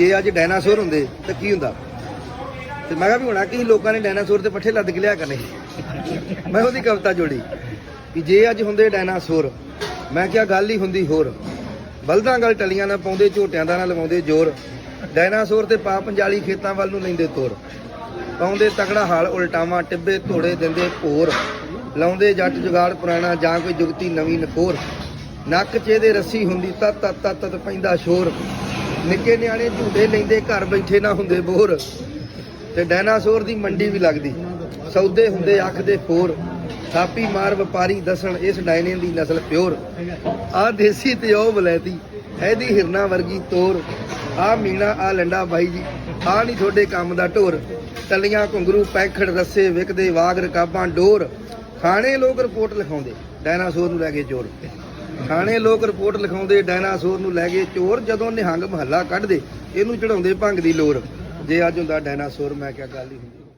ਜੇ ਅੱਜ ਡਾਇਨਾਸੌਰ ਹੁੰਦੇ, ਤਾਂ ਕੀ ਹੁੰਦਾ? ਤੇ ਮੈਂ ਕਿਹਾ ਵੀ ਹੋਣਾ ਕਿ ਲੋਕਾਂ ਨੇ ਡਾਇਨਾਸੌਰ ਤੇ ਪੱਠੇ ਲੱਦ ਕੇ ਲਿਆ ਕਰਨੇ? ਮੈਂ ਉਹਦੀ ਕਵਿਤਾ ਜੋੜੀ ਕਿ ਜੇ ਅੱਜ ਹੁੰਦੇ ਡਾਇਨਾਸੌਰ, ਮੈਂ ਕਿਹਾ ਗੱਲ ਹੀ ਹੁੰਦੀ ਹੋਰ। ਬਲਦਾਂ ਗੱਲ ਟਲੀਆਂ ਨਾ ਪਾਉਂਦੇ, ਝੋਟਿਆਂ ਦਾ ਨਾ ਲਵਾਉਂਦੇ ਜ਼ੋਰ। ਡਾਇਨਾਸੌਰ ਤੇ ਪਾ ਪੰਜਾਲੀ ਖੇਤਾਂ ਵੱਲ ਨੂੰ ਲੈਂਦੇ ਤੋਰ। ਪਾਉਂਦੇ ਤਕੜਾ ਹਾਲ ਉਲਟਾਵਾਂ, ਟਿੱਬੇ ਧੋੜੇ ਦਿੰਦੇ ਭੋਰ। ਲਾਉਂਦੇ ਜੱਟ ਜੁਗਾੜ ਪੁਰਾਣਾ ਜਾਂ ਕੋਈ ਜੁਗਤੀ ਨਵੀਂ ਨਖੋਰ ਨੱਕ 'ਚ ਇਹਦੇ ਰੱਸੀ ਹੁੰਦੀ ਤਤ ਤਤ ਤਤ ਤਤ ਪੈਂਦਾ ਸ਼ੋਰ। ਨਿੱਕੇ ਨਿਆਣੇ ਝੂਟੇ ਲੈਂਦੇ, ਘਰ ਬੈਠੇ ਨਾ ਹੁੰਦੇ ਬੋਰ। ਤੇ ਡਾਇਨਾਸੌਰ ਦੀ ਮੰਡੀ ਵੀ ਲੱਗਦੀ। ਸੌਦੇ ਹੁੰਦੇ, ਅੱਖ ਦੇ ਫੋਰ। ਥਾਪੀ ਮਾਰ ਵਪਾਰੀ ਦੱਸਣ, ਇਸ ਡਾਇਨੇ ਦੀ ਨਸਲ ਪਿਓਰ। ਆ ਦੇਸੀ ਤੇ ਉਹ ਬਲੈਤੀ ਇਹਦੀ ਹਿਰਨਾ ਵਰਗੀ ਤੋਰ। ਆ ਮੀਣਾ ਆ ਲੰਡਾ ਬਾਈ ਜੀ ਆ ਨਹੀਂ ਤੁਹਾਡੇ ਕੰਮ ਦਾ ਢੋਰ। ਟੱਲੀਆਂ ਘੁੰਗਰੂ, ਪੈਖੜ ਰੱਸੇ, ਵਿਕਦੇ ਵਾਗ ਰਕਾਬਾਂ ਡੋਰ। ਖਾਣੇ ਲੋਕ ਰਿਪੋਰਟ ਲਿਖਾਉਂਦੇ, ਡਾਇਨਾਸੌਰ ਨੂੰ ਲੈ ਕੇ ਜੋਰ। ਥਾਣੇ ਲੋਕ ਰਿਪੋਰਟ ਲਿਖਾਉਂਦੇ ਡਾਇਨਾਸੌਰ ਨੂੰ ਲੈ ਕੇ ਚੋਰ ਜਦੋਂ ਨਿਹੰਗ ਮਹੱਲਾ ਕੱਢਦੇ, ਇਹਨੂੰ ਚੜਾਉਂਦੇ ਭੰਗ ਦੀ ਲੋਰ ਜੇ ਅੱਜ ਹੁੰਦਾ ਡਾਇਨਾਸੌਰ, ਮੈਂ ਕਿਹਾ ਗੱਲ ਹੀ ਹੁੰਦੀ।